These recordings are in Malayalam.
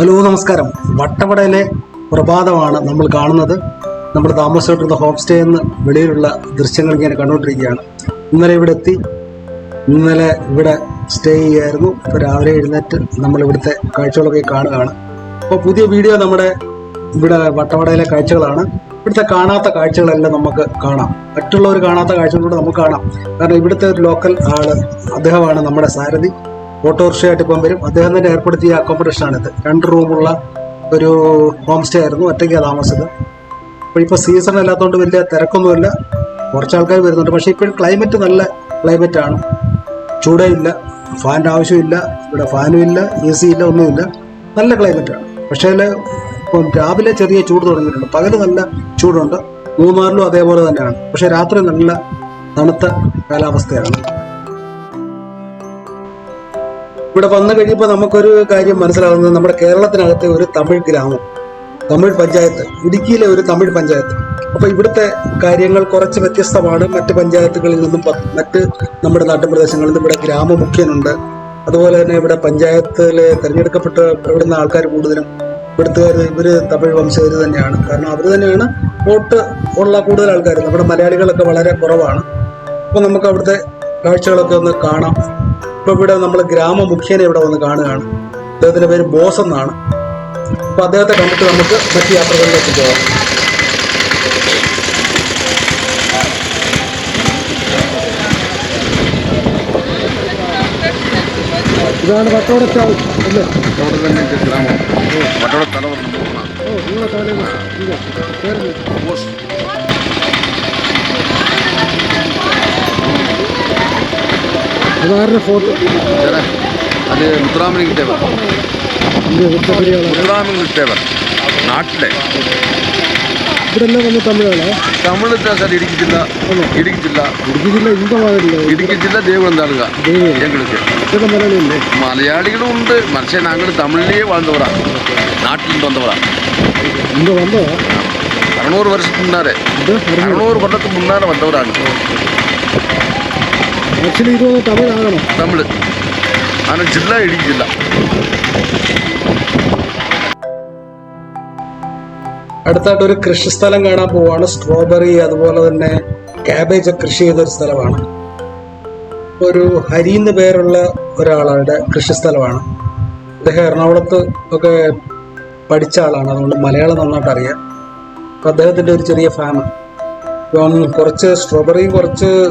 ഹലോ നമസ്കാരം. വട്ടവടയിലെ പ്രഭാതമാണ് നമ്മൾ കാണുന്നത്. നമ്മൾ താമസിച്ചിരുന്ന ഹോം സ്റ്റേ എന്ന് വെളിയിലുള്ള ദൃശ്യങ്ങൾ ഇങ്ങനെ കണ്ടുകൊണ്ടിരിക്കുകയാണ്. ഇന്നലെ ഇവിടെ എത്തി. ഇന്നലെ ഇവിടെ സ്റ്റേ ചെയ്യായിരുന്നു. ഇപ്പോൾ രാവിലെ എഴുന്നേറ്റ് നമ്മൾ ഇവിടുത്തെ കാഴ്ചകളൊക്കെ കാണുകയാണ്. അപ്പോൾ പുതിയ വീഡിയോ നമ്മുടെ ഇവിടെ വട്ടവടയിലെ കാഴ്ചകളാണ്. ഇവിടുത്തെ കാണാത്ത കാഴ്ചകളെല്ലാം നമുക്ക് കാണാം. മറ്റുള്ളവർ കാണാത്ത കാഴ്ചകളൂടെ നമുക്ക് കാണാം. കാരണം ഇവിടുത്തെ ഒരു ലോക്കൽ ആൾ അദ്ദേഹമാണ് നമ്മുടെ സാരഥി. ഓട്ടോറിക്ഷയായിട്ട് ഇപ്പം വരും. അദ്ദേഹം തന്നെ ഏർപ്പെടുത്തിയ അക്കോമഡേഷൻ ആണിത് രണ്ട് റൂമുള്ള ഒരു ഹോം സ്റ്റേ ആയിരുന്നു ഒറ്റയ്ക്കാണ് താമസിച്ചത്. അപ്പോൾ ഇപ്പോൾ സീസൺ അല്ലാത്തതുകൊണ്ട് വലിയ തിരക്കൊന്നുമില്ല. കുറച്ച് ആൾക്കാർ വരുന്നുണ്ട്. പക്ഷേ ഇപ്പോഴും ക്ലൈമറ്റ് നല്ല ക്ലൈമറ്റ് ആണ്. ചൂടേ ഇല്ല ഫാനിന്റെ ആവശ്യമില്ല. ഇവിടെ ഫാനും ഇല്ല. എ സി ഇല്ല. ഒന്നുമില്ല. നല്ല ക്ലൈമറ്റാണ് പക്ഷേ ഇപ്പം രാവിലെ ചെറിയ ചൂട് തുടങ്ങിയിട്ടുണ്ട്. പകൽ നല്ല ചൂടുണ്ട്. മൂന്നാറിലും അതേപോലെ തന്നെയാണ്. പക്ഷേ രാത്രി നല്ല തണുത്ത കാലാവസ്ഥയാണ്. ഇവിടെ വന്നു കഴിയുമ്പോൾ നമുക്കൊരു കാര്യം മനസ്സിലാകുന്നത് നമ്മുടെ കേരളത്തിനകത്തെ ഒരു തമിഴ് ഗ്രാമം തമിഴ് പഞ്ചായത്ത് ഇടുക്കിയിലെ ഒരു തമിഴ് പഞ്ചായത്ത്. അപ്പോൾ ഇവിടുത്തെ കാര്യങ്ങൾ കുറച്ച് വ്യത്യസ്തമാണ്. മറ്റ് പഞ്ചായത്തുകളിൽ നിന്നും മറ്റ് നമ്മുടെ നാട്ടുപ്രദേശങ്ങളിൽ നിന്നും ഇവിടെ ഗ്രാമമുഖ്യനുണ്ട്. അതുപോലെ തന്നെ ഇവിടെ പഞ്ചായത്തിലെ തിരഞ്ഞെടുക്കപ്പെട്ട ഇവിടുന്ന ആൾക്കാർ കൂടുതലും ഇവിടുത്തുകാർ ഇവർ തമിഴ് വംശജർ തന്നെയാണ്. കാരണം അവർ തന്നെയാണ് വോട്ട് ഉള്ള കൂടുതൽ ആൾക്കാർ. നമ്മുടെ മലയാളികളൊക്കെ വളരെ കുറവാണ്. അപ്പോൾ നമുക്ക് അവിടുത്തെ കാഴ്ചകളൊക്കെ ഒന്ന് കാണാം. ഇപ്പോൾ ഇവിടെ നമ്മൾ ഗ്രാമമുഖ്യനെ ഇവിടെ വന്ന് കാണുകയാണ് അദ്ദേഹത്തിന്റെ പേര് ബോസ് എന്നാണ് അപ്പോൾ അദ്ദേഹത്തെ കണ്ടിട്ട് നമുക്ക് മറ്റു യാത്രകളിലേക്ക് പോകാം ഇതാണ് വട്ടോടെ ചാവ് അല്ലേ ഗ്രാമം വട്ടോടെ തലവർ നമ്പൂറാണ് ഓ നിങ്ങളെ കാലം ബോസ് അതാരുടെ ഫോട്ടോ ചേട്ടാ അത് മുത്തുറാമലിംഗ തേവർ മുത്തുറാമലിംഗ തേവർ നാട്ടിലെ ഇവിടെ എല്ലാം വന്ന് തമിഴാണ് തമിഴ് സാർ ഇടുക്കി ജില്ല ഇടുക്കി ജില്ല ഇടുക്കി ജില്ല ഇമ്പമാകില്ല ഇടുക്കി ജില്ല ദേവളം താളുക எங்களுக்கு ഇതൊക്കെ മലയാളിയല്ലേ മലയാളികളും ഉണ്ട് മനുഷ്യൻ ഞങ്ങൾ തമിഴിലേ வாழ்ந்தவரா നാട്ടിൽ നിന്ന് വന്നവരാ ഇമ്പ വന്നോ അറുന്നൂറ് വർഷത്തിന് മുന്നാരെ ഇത് അറുന്നൂറ് കൊല്ലത്തിന് മുന്നാരെ വന്നവരാണ് ആക്ച്വലി ഇത് തമിഴാകണം തമിഴ് ആണ് ജില്ല ഇടുക്കി ജില്ല. അടുത്തായിട്ട് ഒരു കൃഷിസ്ഥലം കാണാൻ പോവാണ്. സ്ട്രോബെറി അതുപോലെ തന്നെ ക്യാബേജ് കൃഷി ചെയ്തൊരു സ്ഥലമാണ്. ഒരു ഹരി എന്ന് പേരുള്ള ഒരാളുടെ കൃഷിസ്ഥലമാണ് അദ്ദേഹം എറണാകുളത്ത് ഒക്കെ പഠിച്ച ആളാണ്. അതുകൊണ്ട് മലയാളം നന്നായിട്ട് അറിയാം. അപ്പം അദ്ദേഹത്തിന്റെ ഒരു ചെറിയ ഫാം ഇപ്പം കുറച്ച് സ്ട്രോബെറിയും കുറച്ച്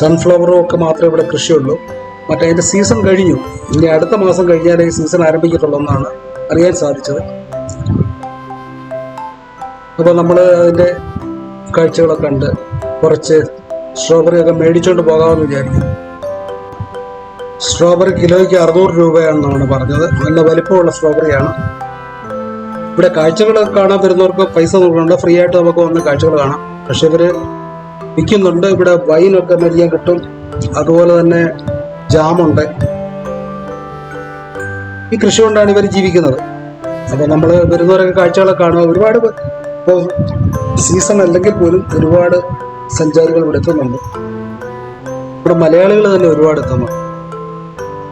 സൺഫ്ലവറും ഒക്കെ മാത്രമേ ഇവിടെ കൃഷിയുള്ളൂ. മറ്റേ അതിന്റെ സീസൺ കഴിഞ്ഞു. ഇനി അടുത്ത മാസം കഴിഞ്ഞാലേ സീസൺ ആരംഭിക്കത്തുള്ളൂ എന്നാണ് അറിയാൻ സാധിച്ചത്. അപ്പോൾ നമ്മൾ അതിന്റെ കാഴ്ചകളൊക്കെ ഉണ്ട് കുറച്ച് സ്ട്രോബെറി ഒക്കെ മേടിച്ചുകൊണ്ട് പോകാമെന്ന് വിചാരിക്കുന്നു. സ്ട്രോബെറി കിലോയ്ക്ക് അറുന്നൂറ് രൂപയാണെന്നാണ് പറഞ്ഞത്. നല്ല വലിപ്പമുള്ള സ്ട്രോബെറിയാണ് ഇവിടെ കാഴ്ചകൾ കാണാൻ വരുന്നവർക്ക് പൈസ കൊടുക്കണ്ട ഫ്രീ ആയിട്ട് നമുക്ക് വന്ന് കാഴ്ചകൾ കാണാം. പക്ഷെ ഇവർ വിൽക്കുന്നുണ്ട്. ഇവിടെ വൈനൊക്കെ മേടിക്കാൻ കിട്ടും. അതുപോലെ തന്നെ ജാമുണ്ട്. ഈ കൃഷി കൊണ്ടാണ് ഇവർ ജീവിക്കുന്നത്. അപ്പോൾ നമ്മൾ വരുന്നവരൊക്കെ കാഴ്ചകളൊക്കെ കാണുക ഒരുപാട് ഇപ്പോൾ സീസൺ അല്ലെങ്കിൽ പോലും ഒരുപാട് സഞ്ചാരികൾ ഇവിടെ എത്തുന്നുണ്ട്. ഇവിടെ മലയാളികൾ തന്നെ ഒരുപാട് എത്തുന്നു.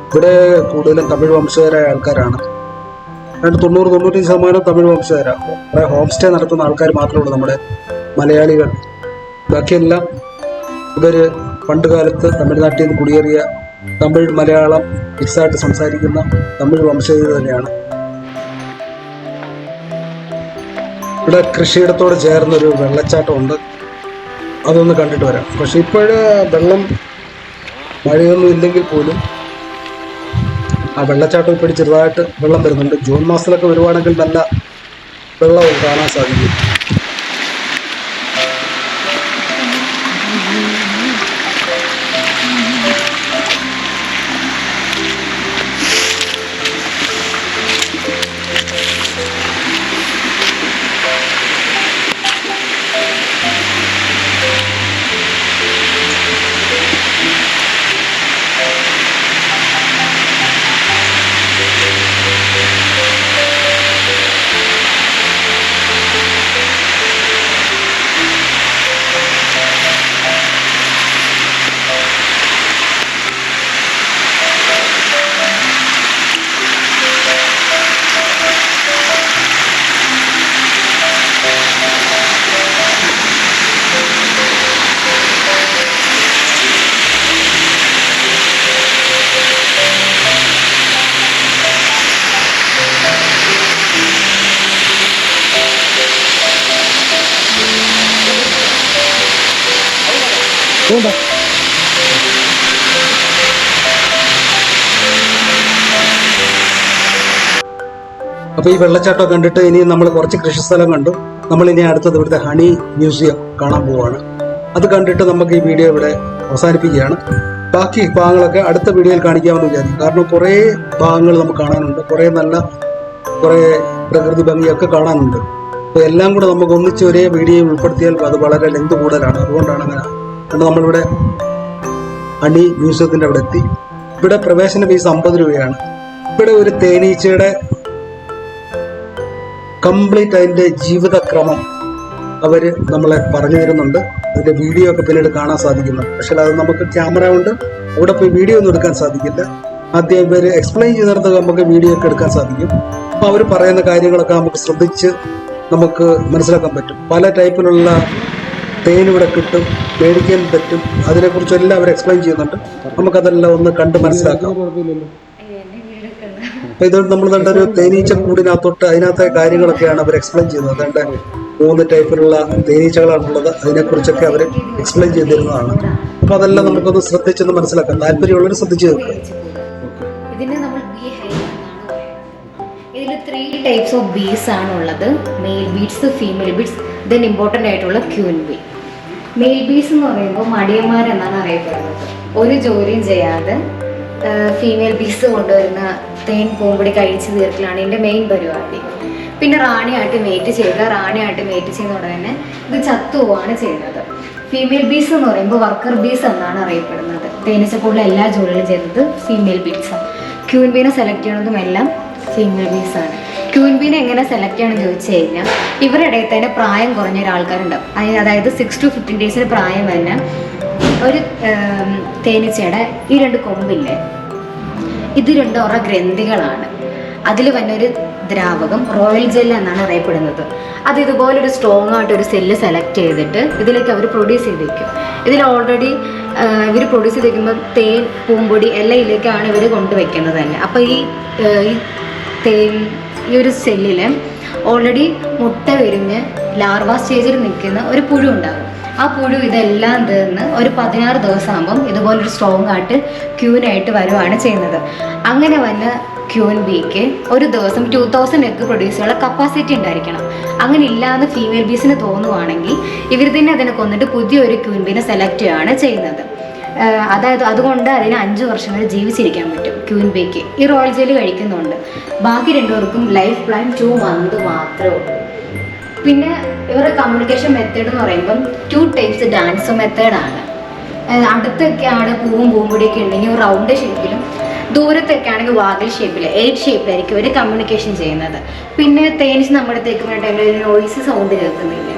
ഇവിടെ കൂടുതലും തമിഴ് വംശജരായ ആൾക്കാരാണ്. രണ്ട് തൊണ്ണൂറ് തൊണ്ണൂറ്റഞ്ച് ശതമാനം തമിഴ് വംശജരാണ് ഹോം സ്റ്റേ നടത്തുന്ന ആൾക്കാർ മാത്രമേ ഉള്ളൂ നമ്മുടെ മലയാളികൾ. ബാക്കിയെല്ലാം ഇവർ പണ്ട് കാലത്ത് തമിഴ്നാട്ടിൽ നിന്ന് കുടിയേറിയ തമിഴ് മലയാളം മിക്സായിട്ട് സംസാരിക്കുന്ന തമിഴ് വംശജർ തന്നെയാണ്. ഇവിടെ കൃഷിയിടത്തോട് ചേർന്നൊരു വെള്ളച്ചാട്ടമുണ്ട്. അതൊന്ന് കണ്ടിട്ട് വരാം. പക്ഷെ ഇപ്പോഴ് വെള്ളം മഴയൊന്നും ഇല്ലെങ്കിൽ പോലും ആ വെള്ളച്ചാട്ടം ഇപ്പോഴും ചെറുതായിട്ട് വെള്ളം വരുന്നുണ്ട്. ജൂൺ മാസത്തിലൊക്കെ വരുവാണെങ്കിൽ നല്ല വെള്ളം കാണാൻ സാധിക്കും. അതുകൊണ്ടാ അപ്പൊ ഈ വെള്ളച്ചാട്ടം കണ്ടിട്ട് ഇനി നമ്മൾ കുറച്ച് കൃഷിസ്ഥലം കണ്ടു. നമ്മൾ ഇനി അടുത്തത് ഇവിടുത്തെ ഹണി മ്യൂസിയം കാണാൻ പോവാണ്. അത് കണ്ടിട്ട് നമുക്ക് ഈ വീഡിയോ ഇവിടെ അവസാനിപ്പിക്കുകയാണ്. ബാക്കി ഭാഗങ്ങളൊക്കെ അടുത്ത വീഡിയോയിൽ കാണിക്കാമെന്ന് വിചാരിക്കും. കാരണം കുറേ ഭാഗങ്ങൾ നമുക്ക് കാണാനുണ്ട്. കുറേ നല്ല കുറേ പ്രകൃതി ഭംഗിയൊക്കെ കാണാനുണ്ട്. അപ്പോൾ എല്ലാം കൂടെ നമുക്ക് ഒന്നിച്ച് ഒരേ വീഡിയോയിൽ ഉൾപ്പെടുത്തിയാൽ അത് വളരെ ലെങ്ത് കൂടുതലാണ്. അതുകൊണ്ടാണ് അങ്ങനെ കാരണം നമ്മളിവിടെ അണി മ്യൂസിയത്തിന്റെ അവിടെ എത്തി. ഇവിടെ പ്രവേശന ഫീസ് അമ്പത് രൂപയാണ്. ഇവിടെ ഒരു തേനീച്ചയുടെ കംപ്ലീറ്റ് അതിന്റെ ജീവിതക്രമം അവർ നമ്മളെ പറഞ്ഞു തരുന്നുണ്ട്. അതിന്റെ വീഡിയോ ഒക്കെ പിന്നീട് കാണാൻ സാധിക്കുന്നുണ്ട് പക്ഷേ അത് നമുക്ക് ക്യാമറ കൊണ്ട് അവിടെ പോയി വീഡിയോ ഒന്നും എടുക്കാൻ സാധിക്കില്ല. ആദ്യം ഇവർ എക്സ്പ്ലെയിൻ ചെയ്തിടത്ത് നമുക്ക് വീഡിയോ ഒക്കെ എടുക്കാൻ സാധിക്കും. അപ്പോൾ അവർ പറയുന്ന കാര്യങ്ങളൊക്കെ നമുക്ക് ശ്രദ്ധിച്ച് നമുക്ക് മനസ്സിലാക്കാൻ പറ്റും. പല ടൈപ്പിലുള്ള തേൻ ഇവിടെ കിട്ടും മേടിക്കാൻ പറ്റും. അതിനെക്കുറിച്ചെല്ലാം അവർ എക്സ്പ്ലെയിൻ ചെയ്യുന്നുണ്ട്. നമുക്കതെല്ലാം ഒന്ന് കണ്ട് മനസ്സിലാക്കാം. അപ്പൊ ഇത് നമ്മൾ കണ്ട ഒരു തേനീച്ച കൂടിനകത്തോട്ട് അതിനകത്തെ കാര്യങ്ങളൊക്കെയാണ് അവർ എക്സ്പ്ലെയിൻ ചെയ്യുന്നത്. അതുകൊണ്ട് മൂന്ന് ടൈപ്പിലുള്ള തേനീച്ചകളാണുള്ളത്. അതിനെക്കുറിച്ചൊക്കെ അവർ എക്സ്പ്ലെയിൻ ചെയ്തിരുന്നതാണ്. അപ്പൊ അതെല്ലാം നമുക്കൊന്ന് ശ്രദ്ധിച്ചൊന്ന് മനസ്സിലാക്കാം. താല്പര്യമുള്ളവർ ശ്രദ്ധിച്ചു തീർക്കുക ടൈപ്സ് ഓഫ് ബീസ് ആണ് ഉള്ളത് male bees female bees then important ആയിട്ടുള്ള ക്യൂൻ ബി മെയിൽ ബീസ് എന്ന് പറയുമ്പോൾ മടിയന്മാരെന്നാണ് അറിയപ്പെടുന്നത്. ഒരു ജോലിയും ചെയ്യാതെ ഫീമെയിൽ ബീസ് കൊണ്ടുവരുന്ന തേൻ പൂമ്പൊടി കഴിച്ച് തീർക്കലാണ് എന്റെ മെയിൻ പരിപാടി. പിന്നെ റാണിയായിട്ട് മേറ്റ് ചെയ്യുക റാണിയായിട്ട് മേറ്റ് ചെയ്യുന്ന ഉടനെ ഇത് ചത്തുപോവാണ് ചെയ്യുന്നത്. ഫീമെയിൽ ബീസ് എന്ന് പറയുമ്പോൾ വർക്കർ ബീസ് എന്നാണ് അറിയപ്പെടുന്നത്. തേനീച്ചക്കൂടിലെ എല്ലാ ജോലികളും ചെയ്യുന്നത് ഫീമെയിൽ ബീഡ്സാണ് ക്യൂൻ ബീനെ സെലക്ട് ചെയ്യണതും എല്ലാം ഫീമെയിൽ ബീസ് ആണ് ക്യൂൻ എങ്ങനെ സെലക്ട് ചെയ്യണമെന്ന് ചോദിച്ചു കഴിഞ്ഞാൽ ഇവരുടെ ഇടയിൽ തന്നെ പ്രായം കുറഞ്ഞ ഒരാൾക്കാരുണ്ടാവും അതായത് സിക്സ് ടു ഫിഫ്റ്റീൻ ഡേയ്സിന് പ്രായം തന്നെ ഒരു തേനീച്ചയുടെ ഈ രണ്ട് കൊമ്പില്ലേ? ഇത് രണ്ട് അവരുടെ ഗ്രന്ഥികളാണ്. അതിൽ വന്ന ഒരു ദ്രാവകം റോയൽ ജെൽ എന്നാണ് അറിയപ്പെടുന്നത്. അത് ഇതുപോലെ ഒരു സ്ട്രോങ് ആയിട്ട് ഒരു സെല്ല് സെലക്ട് ചെയ്തിട്ട് ഇതിലേക്ക് അവർ പ്രൊഡ്യൂസ് ചെയ്ത് വയ്ക്കും ഇതിൽ ഓൾറെഡി ഇവർ പ്രൊഡ്യൂസ് ചെയ്ത് വയ്ക്കുമ്പോൾ തേൻ പൂമ്പൊടി എല്ലാം ഇതിലേക്കാണ് ഇവർ കൊണ്ടുവയ്ക്കുന്നത് തന്നെ. അപ്പോൾ ഈ തേൻ ഈ ഒരു സെല്ലിൽ ഓൾറെഡി മുട്ട വിരിഞ്ഞ് ലാർവ സ്റ്റേജിൽ നിൽക്കുന്ന ഒരു പുഴു ഉണ്ടാകും. ആ പുഴു ഇതെല്ലാം തീർന്ന് ഒരു പതിനാറ് ദിവസം ആകുമ്പം ഇതുപോലൊരു സ്ട്രോങ് ആയിട്ട് ക്യൂനായിട്ട് വരുവാണ് ചെയ്യുന്നത്. അങ്ങനെ വന്ന ക്യൂൻ ബീക്ക് ഒരു ദിവസം ടു തൗസൻഡ് എഗ് പ്രൊഡ്യൂസ് ചെയ്യാനുള്ള കപ്പാസിറ്റി ഉണ്ടായിരിക്കണം. അങ്ങനെ ഇല്ലാന്ന് ഫീമെയിൽ ബീസിന് തോന്നുവാണെങ്കിൽ ഇവർ തന്നെ അതിനെ കൊന്നിട്ട് പുതിയൊരു ക്യൂൻ ബീനെ സെലക്ട് ചെയ്യുകയാണ് ചെയ്യുന്നത്. അതായത് അതുകൊണ്ട് അതിന് അഞ്ച് വർഷം വരെ ജീവിച്ചിരിക്കാൻ പറ്റും ക്യൂൻ ബേക്ക്. ഈ റോയൽ ജെല്ലി കഴിക്കുന്നുണ്ട്. ബാക്കി രണ്ടുപേർക്കും ലൈഫ് പ്ലാൻ ടു മന്ത് മാത്രമേ ഉള്ളൂ. പിന്നെ ഇവരുടെ കമ്മ്യൂണിക്കേഷൻ മെത്തേഡ് എന്ന് പറയുമ്പം ടു ടൈപ്സ് ഡാൻസ് മെത്തേഡാണ് അടുത്തൊക്കെ ആണ് പൂവും പൂമ്പൊടിയൊക്കെ ഉണ്ടെങ്കിൽ റൗണ്ട് ഷേപ്പിലും ദൂരത്തൊക്കെ ആണെങ്കിൽ വാതിൽ ഷേപ്പിൽ എയ്റ്റ് ഷേപ്പിലായിരിക്കും ഇവർ കമ്മ്യൂണിക്കേഷൻ ചെയ്യുന്നത്. പിന്നെ തേനീച്ച് നമ്മുടെ അടുത്തേക്ക് വേണ്ട ഒരു നോയിസ് സൗണ്ട് കേൾക്കുന്നില്ലേ.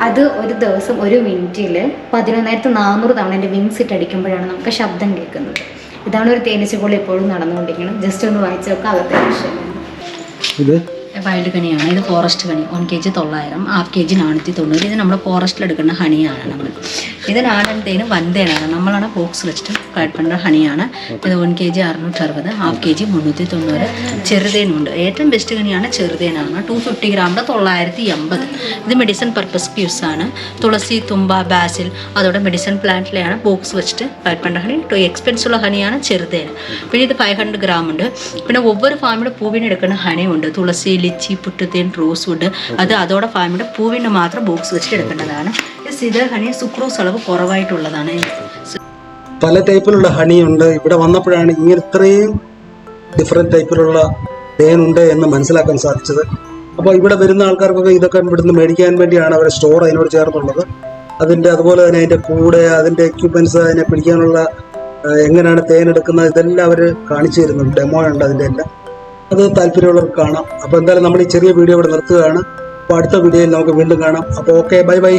അത് ഒരു ദിവസം ഒരു മിനിറ്റിൽ പതിനൊന്നായിരത്തി നാനൂറ് തവണ എന്റെ വിങ്സ് ഇട്ട് അടിക്കുമ്പോഴാണ് നമുക്ക് ശബ്ദം കേൾക്കുന്നത്. ഇതാണ് ഒരു തേനീച്ചക്കോളി എപ്പോഴും നടന്നുകൊണ്ടിരിക്കുന്നത്. ജസ്റ്റ് ഒന്ന് വായിച്ചു നോക്കാം അകത്തെ വിഷയം വൈൽഡ് കണിയാണ്. ഇത് ഫോറസ്റ്റ് കണി. വൺ കെ ജി തൊള്ളായിരം. ഹാഫ് കെ ജി നാനൂറ്റി തൊണ്ണൂറ് ഇത് നമ്മുടെ ഫോറസ്റ്റിൽ എടുക്കുന്ന ഹണിയാണ് നമ്മൾ ഇത് നാലെണ്ണത്തേനും വന്തേനാണ് നമ്മളാണ് ബോക്സ് വെച്ചിട്ട് കഴിപ്പണ്ട ഹണിയാണ്. ഇത് വൺ കെ ജി അറുന്നൂറ്റി അറുപത് ഹാഫ് കെ ജി മുന്നൂറ്റി തൊണ്ണൂറ് ചെറുതേനുണ്ട്. ഏറ്റവും ബെസ്റ്റ് കണിയാണ് ചെറുതേനാണ്. ടു ഫിഫ്റ്റി ഗ്രാമിന്റെ തൊള്ളായിരത്തി എൺപത് ഇത് മെഡിസിൻ പർപ്പസ് യൂസ് ആണ്. തുളസി തുമ്പ ബാസിൽ അതോടെ മെഡിസിൻ പ്ലാന്റിലെയാണ് ബോക്സ് വെച്ചിട്ട് കഴിപ്പണ്ട ഹണി. ടു എക്സ്പെൻസ് ഉള്ള ഹണിയാണ് ചെറുതേന. പിന്നെ ഇത് ഫൈവ് ഹൺഡ്രഡ് ഗ്രാം ഉണ്ട്. പിന്നെ ഒവ്വൊരു ഫാമിൽ പൂവിനെടുക്കുന്ന ഹണിയുണ്ട്. തുളസി ലിച്ചി പുട്ടുതേൻ റോസ് വുഡ്. അത് അതോടെ ഫാമിയുടെ പൂവിന് മാത്രം ബോക്സ് വെച്ചിട്ട് എടുക്കേണ്ടതാണ്. സിതർ ഹണി സുക്രോസ് അളവ് കുറവായിട്ടുള്ളതാണ്. പല ടൈപ്പിലുള്ള ഹണിയുണ്ട്. ഇവിടെ വന്നപ്പോഴാണ് ഇങ്ങനെ ഇത്രയും ഡിഫറെന്റ് ടൈപ്പിലുള്ള തേനുണ്ട് എന്ന് മനസ്സിലാക്കാൻ സാധിച്ചത്. അപ്പോൾ ഇവിടെ വരുന്ന ആൾക്കാർക്കൊക്കെ ഇതൊക്കെ ഇവിടുന്ന് മേടിക്കാൻ വേണ്ടിയാണ് അവരെ സ്റ്റോർ അതിനോട് ചേർന്നുള്ളത്. അതിന്റെ അതുപോലെ തന്നെ അതിന്റെ കൂടെ അതിന്റെ എക്യുപ്മെന്റ്സ് അതിനെ പിടിക്കാനുള്ള എങ്ങനെയാണ് തേൻ എടുക്കുന്നത് ഇതെല്ലാം അവർ കാണിച്ചു തരുന്നുണ്ട്. ഡെമോ ഉണ്ട് അതിന്റെ എല്ലാം. അത് താല്പര്യമുള്ളവർക്ക് കാണാം. അപ്പോൾ എന്തായാലും നമ്മൾ ഈ ചെറിയ വീഡിയോ ഇവിടെ നിർത്തുകയാണ്. അപ്പോൾ അടുത്ത വീഡിയോയിൽ നമുക്ക് വീണ്ടും കാണാം. അപ്പോൾ ഓക്കെ ബൈ ബൈ